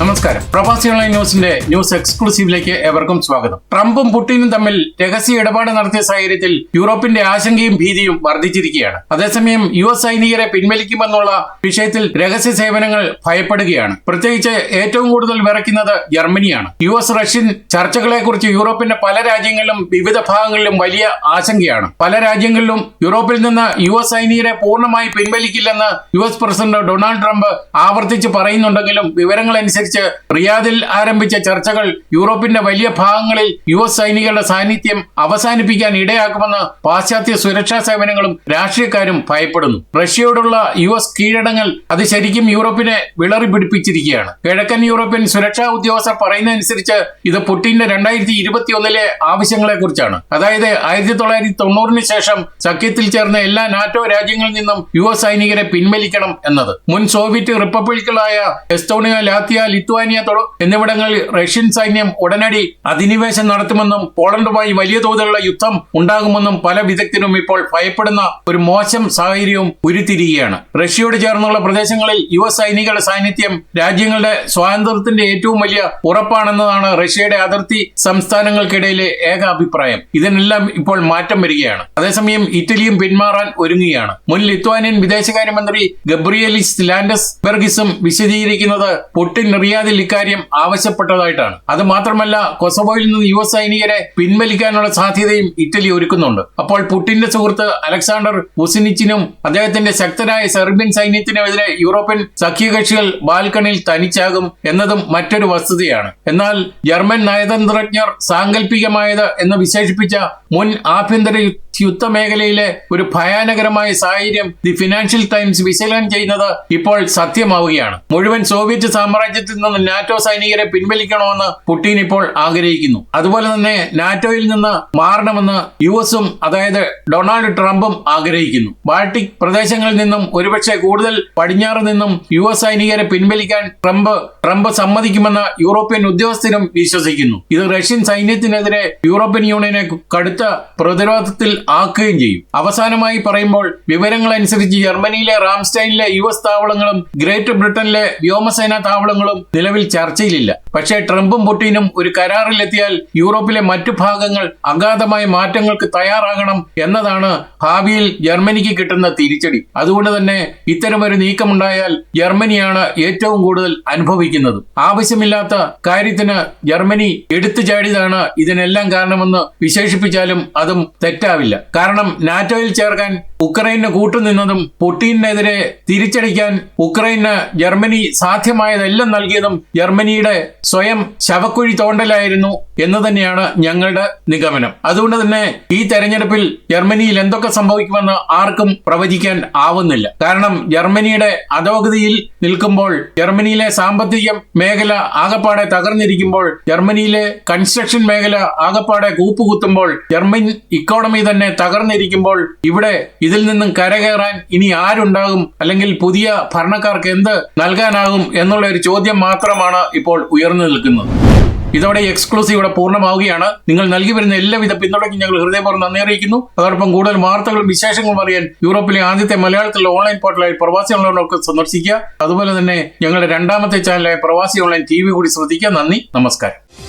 നമസ്കാരം. പ്രവാസി ഓൺലൈൻ ന്യൂസിന്റെ ന്യൂസ് എക്സ്ക്ലൂസീവിലേക്ക് ഏവർക്കും സ്വാഗതം. ട്രംപും പുടിനും തമ്മിൽ രഹസ്യ ഇടപാട് നടത്തിയ സാഹചര്യത്തിൽ യൂറോപ്പിന്റെ ആശങ്കയും ഭീതിയും വർദ്ധിച്ചിരിക്കുകയാണ്. അതേസമയം യു എസ് സൈനികരെ പിൻവലിക്കുമെന്നുള്ള വിഷയത്തിൽ രഹസ്യ സേവനങ്ങൾ ഭയപ്പെടുകയാണ്. പ്രത്യേകിച്ച് ഏറ്റവും കൂടുതൽ വിറയ്ക്കുന്നത് ജർമ്മനിയാണ്. യു എസ് റഷ്യൻ ചർച്ചകളെക്കുറിച്ച് യൂറോപ്പിന്റെ പല രാജ്യങ്ങളിലും വിവിധ ഭാഗങ്ങളിലും വലിയ ആശങ്കയാണ്. പല രാജ്യങ്ങളിലും യൂറോപ്പിൽ നിന്ന് യു എസ് സൈനികരെ പൂർണമായി പിൻവലിക്കില്ലെന്ന് U S president Donald Trump ആവർത്തിച്ച് പറയുന്നുണ്ടെങ്കിലും വിവരങ്ങൾ അനുസരിച്ച് റിയാദിൽ ആരംഭിച്ച ചർച്ചകൾ യൂറോപ്പിന്റെ വലിയ ഭാഗങ്ങളിൽ യു എസ് സൈനികരുടെ സാന്നിധ്യം അവസാനിപ്പിക്കാൻ ഇടയാക്കുമെന്ന് പാശ്ചാത്യ സുരക്ഷാ സേവനങ്ങളും രാഷ്ട്രീയക്കാരും ഭയപ്പെടുന്നു. റഷ്യയോടുള്ള യു എസ് കീഴടങ്ങൽ അത് ശരിക്കും യൂറോപ്പിനെ വിളറി പിടിപ്പിച്ചിരിക്കുകയാണ് കിഴക്കൻ യൂറോപ്യൻ സുരക്ഷാ ഉദ്യോഗസ്ഥർ പറയുന്നതനുസരിച്ച് ഇത് പുട്ടിന്റെ രണ്ടായിരത്തി ഇരുപത്തി ഒന്നിലെ ആവശ്യങ്ങളെ കുറിച്ചാണ് അതായത് ആയിരത്തി തൊള്ളായിരത്തി തൊണ്ണൂറിന് ശേഷം സഖ്യത്തിൽ ചേർന്ന എല്ലാ നാറ്റോ രാജ്യങ്ങളിൽ നിന്നും യു എസ് സൈനികരെ പിൻവലിക്കണം എന്നത്. മുൻ സോവിയറ്റ് റിപ്പബ്ലിക്കുകളായ എസ്തോണിയ ലാത്തിയ ലിത്വാനിയ എന്നിവിടങ്ങളിൽ റഷ്യൻ സൈന്യം ഉടനടി അധിനിവേശം നടത്തുമെന്നും പോളണ്ടുമായി വലിയ തോതിലുള്ള യുദ്ധം ഉണ്ടാകുമെന്നും പല വിദഗ്ധരും ഇപ്പോൾ ഭയപ്പെടുന്ന ഒരു മോശം സാഹചര്യവും ഉരുത്തിരിയുകയാണ്. റഷ്യയോട് ചേർന്നുള്ള പ്രദേശങ്ങളിൽ യു എസ് സൈനികളുടെ സാന്നിധ്യം രാജ്യങ്ങളുടെ സ്വാതന്ത്ര്യത്തിന്റെ ഏറ്റവും വലിയ ഉറപ്പാണെന്നതാണ് റഷ്യയുടെ അതിർത്തി സംസ്ഥാനങ്ങൾക്കിടയിലെ ഏക അഭിപ്രായം ഇതിനെല്ലാം ഇപ്പോൾ മാറ്റം വരികയാണ്. അതേസമയം ഇറ്റലിയും പിന്മാറാൻ ഒരുങ്ങുകയാണ്. മുൻ ലിത്വാനിയൻ വിദേശകാര്യമന്ത്രി ഗബ്രിയലിസ് ലാൻഡസ് ബെർഗിസും വിശദീകരിക്കുന്നത് പുട്ടിൻ റിയാദിൽ ഇക്കാര്യം ആവശ്യപ്പെട്ടതായിട്ടാണ്. അത് മാത്രമല്ല കൊസവോയിൽ നിന്ന് യു എസ് സൈനികരെ പിൻവലിക്കാനുള്ള സാധ്യതയും ഇറ്റലി ഒരുക്കുന്നുണ്ട്. അപ്പോൾ പുടിന്റെ സുഹൃത്ത് അലക്സാണ്ടർ പുസിനിച്ചിനും അദ്ദേഹത്തിന്റെ ശക്തരായ സെർബിയൻ സൈന്യത്തിനുമെതിരെ യൂറോപ്യൻ സഖ്യകക്ഷികൾ ബാൽക്കണിൽ തനിച്ചാകും എന്നതും മറ്റൊരു വസ്തുതയാണ്. എന്നാൽ ജർമ്മൻ നയതന്ത്രജ്ഞർ സാങ്കല്പികമായത് എന്ന് വിശേഷിപ്പിച്ച മുൻ ആഭ്യന്തര യുദ്ധമേഖലയിലെ ഒരു ഭയാനകരമായ സാഹചര്യം ദി ഫിനാൻഷ്യൽ ടൈംസ് വിശകലനം ചെയ്യുന്നത് ഇപ്പോൾ സത്യമാവുകയാണ്. മുഴുവൻ സോവിയറ്റ് സാമ്രാജ്യത്തിൽ നിന്ന് നാറ്റോ സൈനികരെ പിൻവലിക്കണമെന്ന് പുടിൻ ഇപ്പോൾ ആഗ്രഹിക്കുന്നു. അതുപോലെ തന്നെ നാറ്റോയിൽ നിന്ന് മാറണമെന്ന് യു എസും അതായത് ഡൊണാൾഡ് ട്രംപും ആഗ്രഹിക്കുന്നു. ബാൾട്ടിക് പ്രദേശങ്ങളിൽ നിന്നും ഒരുപക്ഷെ കൂടുതൽ പടിഞ്ഞാറ് നിന്നും യു എസ് സൈനികരെ പിൻവലിക്കാൻ ട്രംപ് ട്രംപ് സമ്മതിക്കുമെന്ന് യൂറോപ്യൻ ഉദ്യോഗസ്ഥരും വിശ്വസിക്കുന്നു. ഇത് റഷ്യൻ സൈന്യത്തിനെതിരെ യൂറോപ്യൻ യൂണിയനെ കടുത്ത പ്രതിരോധത്തിൽ ആക്കുകയും ചെയ്യും. അവസാനമായി പറയുമ്പോൾ വിവരങ്ങൾ അനുസരിച്ച് ജർമ്മനിയിലെ റാംസ്റ്റൈനിലെ യു എസ് താവളങ്ങളും ഗ്രേറ്റ് ബ്രിട്ടനിലെ വ്യോമസേനാ താവളങ്ങളും നിലവിൽ ചർച്ചയിലില്ല. പക്ഷേ ട്രംപും പുടിനും ഒരു കരാറിലെത്തിയാൽ യൂറോപ്പിലെ മറ്റു ഭാഗങ്ങൾ അഗാധമായ മാറ്റങ്ങൾക്ക് തയ്യാറാകണം എന്നതാണ് ഭാവിയിൽ ജർമ്മനിക്ക് കിട്ടുന്ന തിരിച്ചടി. അതുകൊണ്ട് തന്നെ ഇത്തരമൊരു നീക്കമുണ്ടായാൽ ജർമ്മനിയാണ് ഏറ്റവും കൂടുതൽ അനുഭവിക്കുന്നത്. ആവശ്യമില്ലാത്ത കാര്യത്തിന് ജർമ്മനി എടുത്തു ചാടിയതാണ് ഇതിനെല്ലാം കാരണമെന്ന് വിശേഷിപ്പിച്ചാലും അതും തെറ്റാവില്ല. കാരണം നാറ്റോയിൽ ചേർക്കാൻ ഉക്രൈന് കൂട്ടുനിന്നതും പുട്ടീനെതിരെ തിരിച്ചടിക്കാൻ ഉക്രൈന് ജർമ്മനി സാധ്യമായതെല്ലാം നൽകിയതും ജർമ്മനിയുടെ സ്വയം ശവക്കുഴി തോണ്ടലായിരുന്നു എന്ന് തന്നെയാണ് ഞങ്ങളുടെ നിഗമനം. അതുകൊണ്ട് തന്നെ ഈ തെരഞ്ഞെടുപ്പിൽ ജർമ്മനിയിൽ എന്തൊക്കെ സംഭവിക്കുമെന്ന് ആർക്കും പ്രവചിക്കാൻ ആവുന്നില്ല. കാരണം ജർമ്മനിയുടെ അധോഗതിയിൽ നിൽക്കുമ്പോൾ ജർമ്മനിയിലെ സാമ്പത്തിക മേഖല ആകപ്പാടെ തകർന്നിരിക്കുമ്പോൾ ജർമ്മനിയിലെ കൺസ്ട്രക്ഷൻ മേഖല ആകപ്പാടെ കൂപ്പുകുത്തുമ്പോൾ ജർമ്മൻ ഇക്കോണമി തന്നെ തകർന്നിരിക്കുമ്പോൾ ഇവിടെ ഇതിൽ നിന്നും കരകയറാൻ ഇനി ആരുണ്ടാകും? അല്ലെങ്കിൽ പുതിയ ഭരണക്കാർക്ക് എന്ത് നൽകാനാകും? എന്നുള്ള ഒരു ചോദ്യം മാത്രമാണ് ഇപ്പോൾ ഉയർന്നു നിൽക്കുന്നത്. ഇതോടെ എക്സ്ക്ലൂസീവ് ഇവിടെ പൂർണമാവുകയാണ്. നിങ്ങൾ നൽകി വരുന്ന എല്ലാവിധ പിന്തുണയ്ക്കും ഞങ്ങൾ ഹൃദയപൂർവം നന്ദി അറിയിക്കുന്നു. അതോടൊപ്പം കൂടുതൽ വാർത്തകളും വിശേഷങ്ങളും അറിയാൻ യൂറോപ്പിലെ ആദ്യത്തെ മലയാളത്തിലെ ഓൺലൈൻ പോർട്ടലായ പ്രവാസി ഓൺലൈനൊക്കെ സന്ദർശിക്കുക. അതുപോലെ തന്നെ ഞങ്ങളുടെ രണ്ടാമത്തെ ചാനലായ പ്രവാസി ഓൺലൈൻ ടി കൂടി ശ്രദ്ധിക്കുക. നന്ദി. നമസ്കാരം.